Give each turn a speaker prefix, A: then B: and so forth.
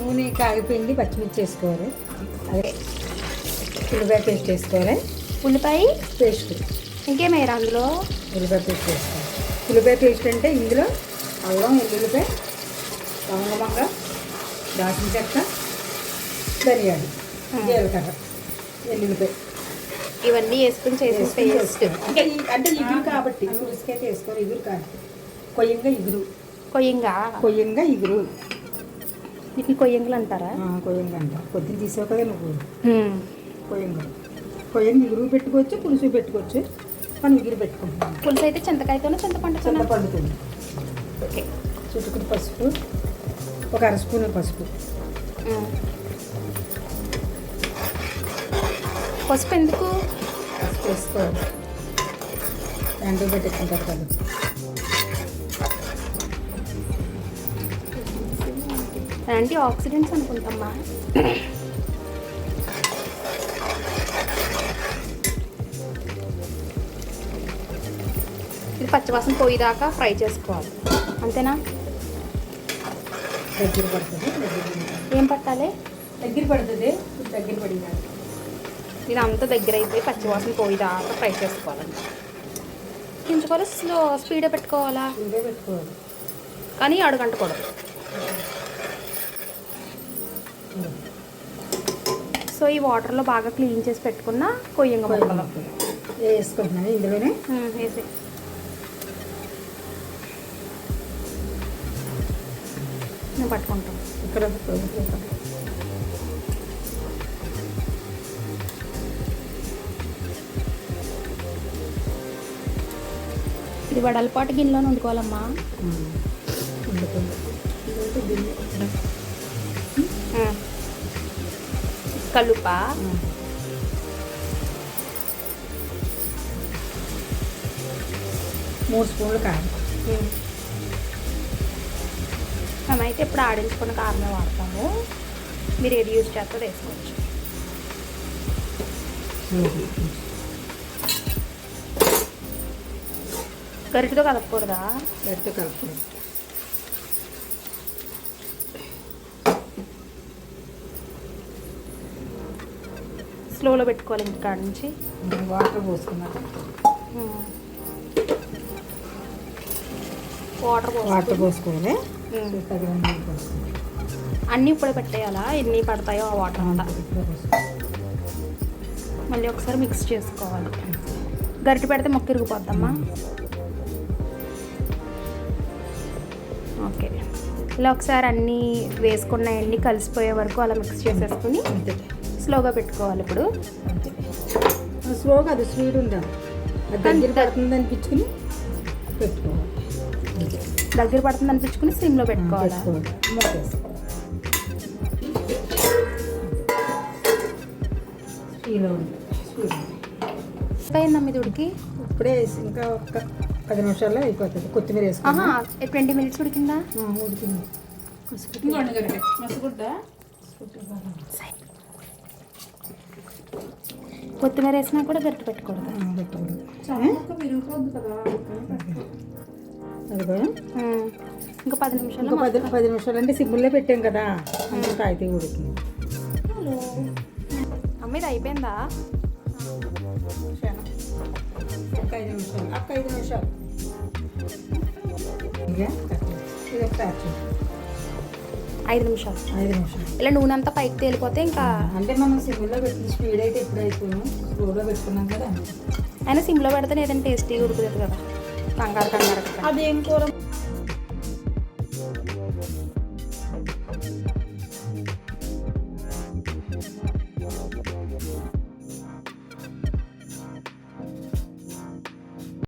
A: నూనె కాగిపోయింది పచ్చిమిర్చి వేసుకోవాలి. అదే ఉల్లిపాయ పేస్ట్ వేసుకోవాలి.
B: ఉల్లిపాయ
A: పేస్ట్.
B: ఇంకేమేరా అందులో?
A: ఉల్లిపాయ పేస్ట్ వేసుకోవాలి. ఉల్లిపాయ పేస్ట్ అంటే ఇందులో అల్లం వెల్లుల్లిపాయ లవంగమంగ దాచిన చెక్క ధనియాలు ఇంకేళ్ళు కదా ఎల్లుల్లిపాయ.
B: ఇవన్నీ వేసుకుని
A: వేసుకొని
B: పేస్ట్.
A: అంటే ఇగురు కాబట్టి వేసుకోవాలి ఇగురు కాదు. కొయ్యంగా ఇగురు.
B: కొయ్యంగా?
A: కొయ్యంగా ఇగురు.
B: వీటిని కొయ్యంగులు అంటారా?
A: కొయ్యంగా అంట పొద్దున్న తీసావు కదా నువ్వు కొయ్యంగా. కొయ్యంగా ఇగురు పెట్టుకోవచ్చు పులుసు పెట్టుకోవచ్చు. మనం ఇగురు పెట్టుకుంటున్నాం.
B: పులుసు అయితే చింతకాయతోనే చింతపండుతోనే?
A: చింతపండుతుంది
B: ఓకే.
A: చుట్టుకుని పసుపు. ఒక అర స్పూన్ పసుపు.
B: పసుపు ఎందుకు?
A: పసుపు వేసుకోవాలి దాంట్లో పెట్టుకుంటారు కదా.
B: యాంటీ ఆక్సిడెంట్స్ అనుకుంటామ్మా. ఇది పచ్చివాసన పోయేదాకా ఫ్రై చేసుకోవాలి. అంతేనా?
A: దగ్గర పడుతుంది దగ్గర పడుతుంది.
B: ఏం పట్టాలి?
A: దగ్గర పడుతుంది దగ్గర పడింది.
B: ఇది అంతా దగ్గర అయిపోయి పచ్చివాసన పోయేదాకా ఫ్రై చేసుకోవాలండి కించుకోవాలి స్లో స్పీడ్ పెట్టుకోవాలా?
A: పెట్టుకోవాలి.
B: కానీ అడుగంటకూడదు. సో ఈ వాటర్లో బాగా క్లీన్ చేసి పెట్టుకున్న కొయ్యంగ ముక్కలు.
A: వేసుకుంటున్నాను ఇందులోనే?
B: ఉమ్, వేసి. నేను పట్టుకుంటాను
A: ఇక్కడ
B: ఇది వడలపాటు గిన్నెలో వండుకోవాలమ్మా. కలుప
A: మూడు స్పూన్లు కారం.
B: మేమైతే ఇప్పుడు ఆడించుకున్న కారమే వాడతాము. మీరు ఏది యూజ్ చేస్తారో వేసుకోవచ్చు. గరిటతో కలపకూడదా?
A: పెడితే కలుపుకోవాలి
B: స్లోలో పెట్టుకోవాలి ఇంటికాడ నుంచి.
A: వాటర్ పోసుకున్నాక
B: వాటర్
A: వాటర్ పోసుకోవాలి
B: అన్నీ ఇప్పుడే పెట్టేయాలా? ఎన్ని పడతాయో ఆ వాటర్ అంతా. మళ్ళీ ఒకసారి మిక్స్ చేసుకోవాలి. గరిటె పెడితే మొక్క ఇరిగిపోద్దమ్మా. ఓకే. ఇలా ఒకసారి అన్నీ వేసుకున్నాయన్నీ కలిసిపోయే వరకు అలా మిక్స్ చేసేసుకుని స్లోగా పెట్టుకోవాలి ఇప్పుడు.
A: స్లోగా అది స్వీట్ ఉండాలి. దగ్గర పడుతుంది అనిపించుకుని పెట్టుకోవాలి.
B: దగ్గర పడుతుంది అనిపించుకుని సిమ్లో పెట్టుకోవాలి?
A: స్టీలో ఉంది.
B: ఉడికి
A: ఇప్పుడే ఇంకా ఒక పది నిమిషాల్లో అయిపోతుంది. కొత్తిమీర వేసుకుని
B: ట్వంటీ మినిట్స్ ఉడికిందా?
A: ఉడికింది.
B: కొత్తిమీర వేసినా కూడా గరిటె పెట్టకూడదు.
A: ఆ, పెట్టుకోండి అది కూడా?
B: ఉమ్. ఇంకా పది నిమిషాలు
A: ఇంకా పది పది నిమిషాలు అంటే సిమ్ముల్లో పెట్టాం కదా అంతా కాగితే ఉడికింది
B: అమ్మ ఇది అయిపోయిందా?
A: ఒక ఐదు నిమిషాలు. ఒక్క ఐదు నిమిషాలు
B: ఐదు నిమిషాలు
A: ఐదు నిమిషాలు
B: ఇలా నూనె అంతా పైకి తేలిపోతే ఇంకా
A: అంటే మనం సిమ్లో పెట్టిన స్పీడ్ అయితే ఎప్పుడు అయిపోయాం స్లోలో పెట్టుకున్నాం కదా
B: అయినా సిమ్లో పెడితే ఏదైనా టేస్టీ ఉడుకుతుంది కదా. కంగారు కంగారు
C: అదేం కూర?